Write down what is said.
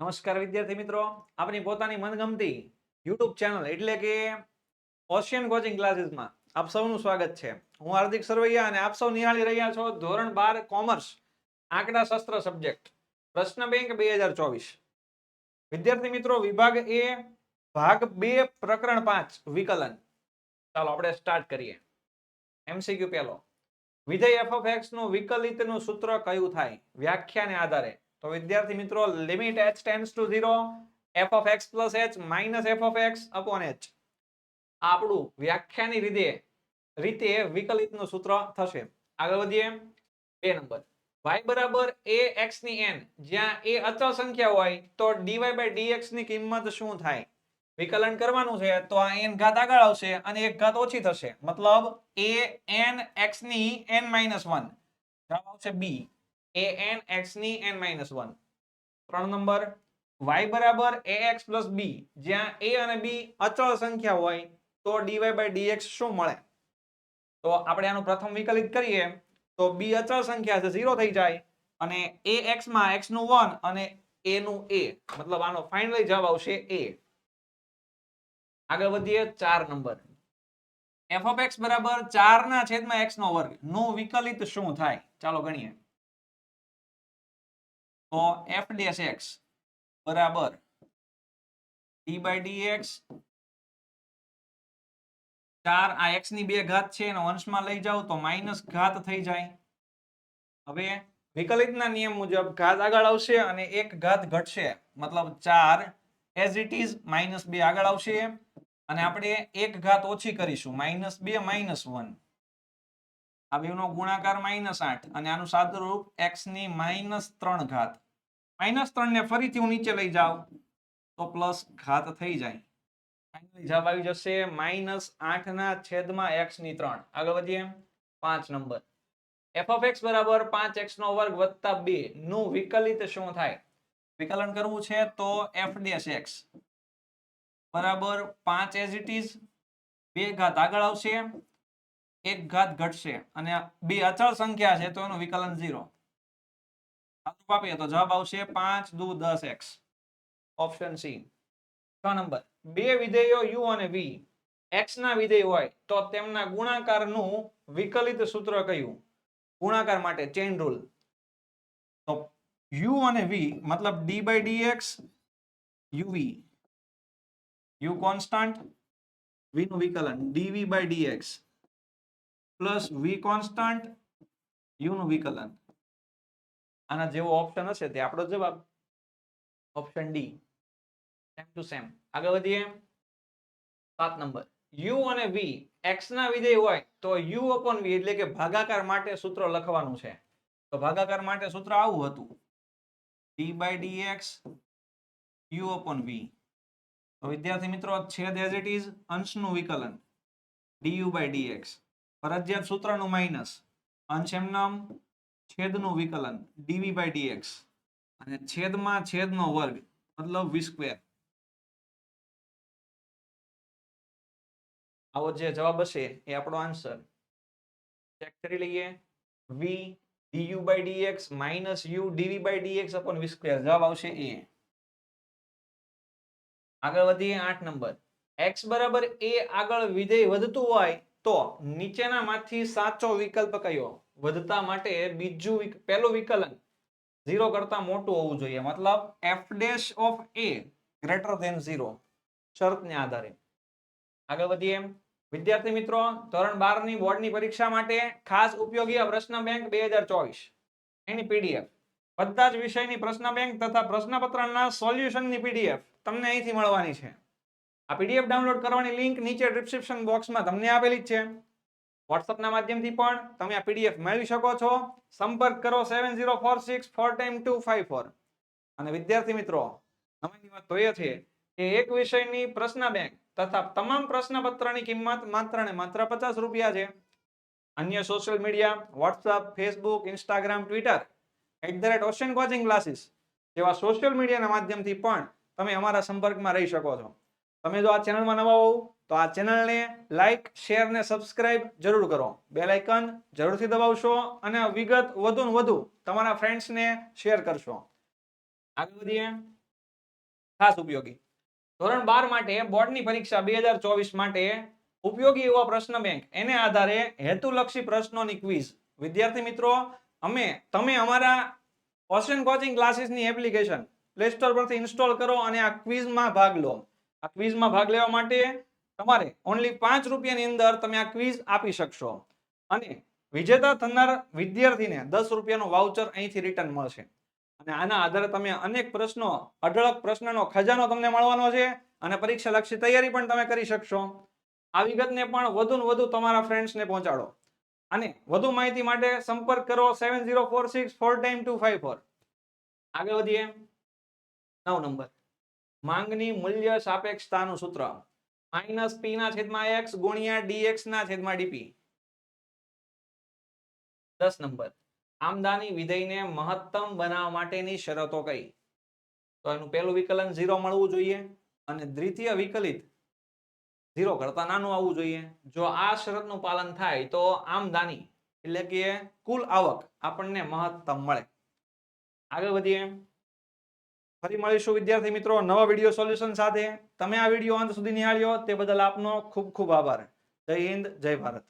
નમસ્કાર વિદ્યાર્થી મિત્રો. આપણી પોતાની મનગમતી યુટ્યુબ ચેનલ એટલે કે ઓશિયન કોચિંગ ક્લાસીસમાં આપ સૌનું સ્વાગત છે. હું હાર્દિક સરવૈયા અને આપ સૌ નિહાળી રહ્યા છો ધોરણ બાર કોમર્સ આંકડા શાસ્ત્ર સબ્જેક્ટ પ્રશ્ન બેંક બે હજાર ચોવીસ. વિદ્યાર્થી મિત્રો, વિભાગ એ, ભાગ બે, પ્રકરણ પાંચ, વિકલન. ચાલો આપણે સ્ટાર્ટ કરીએ. એમસીક્યુ પહેલો. વિધેય એફ ઓફ એક્સનું વિકલિતનું સૂત્ર કયું થાય? વ્યાખ્યાને આધારે. તો વિદ્યાર્થી મિત્રો limit h tends to 0 f h upon h. આપણું વ્યાખ્યાની રીતે રીતે વિકલિતનું સૂત્ર થશે. આગળ વધીએ. બે નંબર. y બરાબર a ની n, જ્યાં a અચળ સંખ્યા હોય, તો dy dx ની કિંમત શું થાય? વિકલન કરવાનું છે, તો આ n ઘાત આગળ આવશે અને એક ઘાત ઓછી થશે. મતલબ a n x ની n minus 1 જવાબ આવશે b. a n x ની n minus 1 ત્રણ નંબર, y બરાબર ax plus b. જ્યાં a અને b અચળ સંખ્યા હોય, તો dy by dx શું મળે? તો આપણે આનું પ્રથમ વિકલિત કરીએ, તો b અચળ સંખ્યા છે 0 થઈ જાય, અને ax માં x નું 1 અને a નું a. મતલબ આનો ફાઇનલી જવાબ આવશે a. આગળ વધીએ, ચાર નંબર. f of x બરાબર 4 ના છેદમાં x નો વર્ગ. નું વિકલિત શું થાય? ચાલો ગણીએ. તો f ડેશ x બરાબર d by dx ચાર આ x ની બે ઘાત છે એનો અંશમાં લઈ જાઓ તો માઇનસ ઘાત થઈ જાય. હવે વિકલિતના નિયમ મુજબ ઘાત આગળ આવશે અને એક ઘાત ઘટશે. મતલબ ચાર એઝ ઇટ ઇઝ માઇનસ બે આગળ આવશે. અને આપણે એક ઘાત ઓછી કરીશું. માઇનસ બે, માઇનસ વન. આ બેનો ગુણાકાર માઇનસ આઠ અને આનું સાદુરૂપ એક્સની માઇનસ ત્રણ ઘાત. માઇનસ ત્રણ ને ફરીથી હું નીચે લઈ જાઉં તો પ્લસ ઘાત થઈ જાય. જવાબ આવી જશે માઇનસ આઠ ના છેદમાં એક્સની ત્રણ. આગળ વધીએ. પાંચ નંબર. એફ ઓફ એક્સ બરાબર પાંચ એક્સ નો વર્ગ વત્તા બે. નું વિકલિત શું થાય? વિકલન કરવું છે તો એફ dash એક્સ બરાબર પાંચ એઝ ઇટ ઇઝ બે ઘાત આગળ આવશે. એક ઘાત ઘટશે અને બે અચળ સંખ્યા છે તો એનું વિકલન ઝીરો. આપીએ તો જવાબ આવશે પાંચ દુ દસ એક્સ. ઓપ્શન સી છ નંબર. બે વિધેયો યુ અને વી. એક્સ ના વિધેય હોય તો તેમના ગુણાકારનું વિકલિત સૂત્ર કયું? ગુણાકાર માટે ચેન રૂલ. તો યુ અને વી મતલબ d by d x u v u constant. V નું વિકલન d v by d dx. Plus v constant યુનું વિકલન આના જેવો ઓપ્શન હશે તે આપણો જવાબ. Option D same to same આગળ વધીએ. સાત નંબર. યુ અને વી એક્સ ના વિધેય હોય તો યુ અપોન વી એટલે કે ભાગાકાર માટે સૂત્ર લખવાનું છે. તો ભાગાકાર માટે સૂત્ર આવું હતું. D by d x u upon v તો વિદ્યાર્થી મિત્રો, છેદ એઝ ઇટ ઇઝ અંશનું વિકલન. D u by d dx. ફરજિયાત સૂત્રનું માઇનસ અંશ એમનામ છેદનું વિકલન ડીવી બાય ડીએક્સ અને છેદમાં છેદનો વર્ગ, મતલબ વી સ્ક્વેર આવો જે જવાબ હશે એ આપણો આન્સર ચેક કરી લઈએ. v du by dx minus u dv by dx upon v square જવાબ આવશે એ આગળ વધીએ આઠ નંબર x બરાબર a આગળ વિધેય વધતું હોય તો નીચેનામાંથી સાચો વિકલ્પ કયો? વધતા માટે બીજું પહેલું વિકલન ઝીરો કરતા મોટું હોવું જોઈએ. મતલબ f dash of a greater than zero શરતને આધારે. આગળ વધીએ વિદ્યાર્થી મિત્રો, ધોરણ બારની બોર્ડની પરીક્ષા માટે ખાસ ઉપયોગી પ્રશ્ન બેંક બે હજાર ચોવીસ. એની પીડીએફ બધા જ વિષયની પ્રશ્ન બેંક તથા પ્રશ્નપત્રના સોલ્યુશનની પીડીએફ તમને અહીંથી મળવાની છે. આ પીડીએફ ડાઉનલોડ કરવાની લિંક નીચે ડિસ્ક્રિપ્શન બોક્સમાં તમને આપેલી જ છે. વોટ્સઅપના માધ્યમથી પણ તમે આ પીડીએફ મેળવી શકો છો. સંપર્ક કરો seven zero four six four time two five four અને વિદ્યાર્થી મિત્રો નવાઈની વાત તો એ છે કે એક વિષયની પ્રશ્ન બેંક તથા તમામ પ્રશ્નપત્રની કિંમત માત્ર ને માત્ર પચાસ રૂપિયા છે. અન્ય social media WhatsApp Facebook Instagram Twitter at the rate Ocean coaching classes જેવા સોશિયલ મીડિયાના માધ્યમથી પણ તમે અમારા સંપર્કમાં રહી શકો છો. તમે જો આ ચેનલમાં નવા હોવ, તો આ ચેનલને લાઇક શેર ને સબસ્ક્રાઇબ જરૂર કરો. બે લાઇકન જરૂરથી દબાવશો અને વિગત વધુ ને વધુ તમારા ફ્રેન્ડ્સને શેર કરશો. આગળ વધીએ. ખાસ ઉપયોગી. ધોરણ બાર માટે બોર્ડની પરીક્ષા બે હજાર ચોવીસ માટે ઉપયોગી એવા પ્રશ્ન બેંક એને આધારે હેતુલક્ષી પ્રશ્નોની ક્વિઝ વિદ્યાર્થી મિત્રો, અમે, તમે અમારા ઓશન કોચિંગ ક્લાસીસની એપ્લિકેશન પ્લે સ્ટોર પરથી ઇન્સ્ટોલ કરો અને આ ક્વિઝમાં ભાગ લો. આ ક્વિઝમાં ભાગ લેવા માટે તમારે ઓનલી પાંચ રૂપિયાની અંદર તમે આ ક્વિઝ આપી શકશો. અને વિજેતા થનાર વિદ્યાર્થીને દસ રૂપિયાનું વાઉચર અહીંથી રિટર્ન મળશે. અને આના આધારે તમે અનેક પ્રશ્નો, અઢળક પ્રશ્નનો ખજાનો તમને મળવાનો છે અને પરીક્ષા લક્ષી તૈયારી પણ તમે કરી શકશો. આ વિગતને પણ વધુ ને વધુ તમારા ફ્રેન્ડ્સને પહોંચાડો. અને વધુ માહિતી માટે સંપર્ક કરો seven zero four six four time two five four આગળ વધીએ. નવ નંબર. માંગની મૂલ્ય સાપેક્ષતાનું સૂત્ર. માઇનસ પી ના છેદમાં એક્સ ગુણ્યા ડીએક્સ ના છેદમાં ડીપી દસ નંબર. આમદાની વિધેયને મહત્તમ બનાવવા માટેની શરતો કઈ? તો એનું પહેલું વિકલન ઝીરો મળવું જોઈએ અને દ્વિતીય વિકલિત ઝીરો કરતા નાનું આવવું જોઈએ. જો આ શરતનું પાલન થાય તો આમદાની એટલે કે કુલ આવક આપણને મહત્તમ મળે. આગળ વધીએ. ફરી મળીશું, વિદ્યાર્થી મિત્રો, નવા વીડિયો સોલ્યુશન સાથે. તમે આ વીડિયો અંત સુધી નિહાળ્યો. તે બદલ આપનો ખૂબ ખૂબ આભાર. જય હિન્દ, જય ભારત.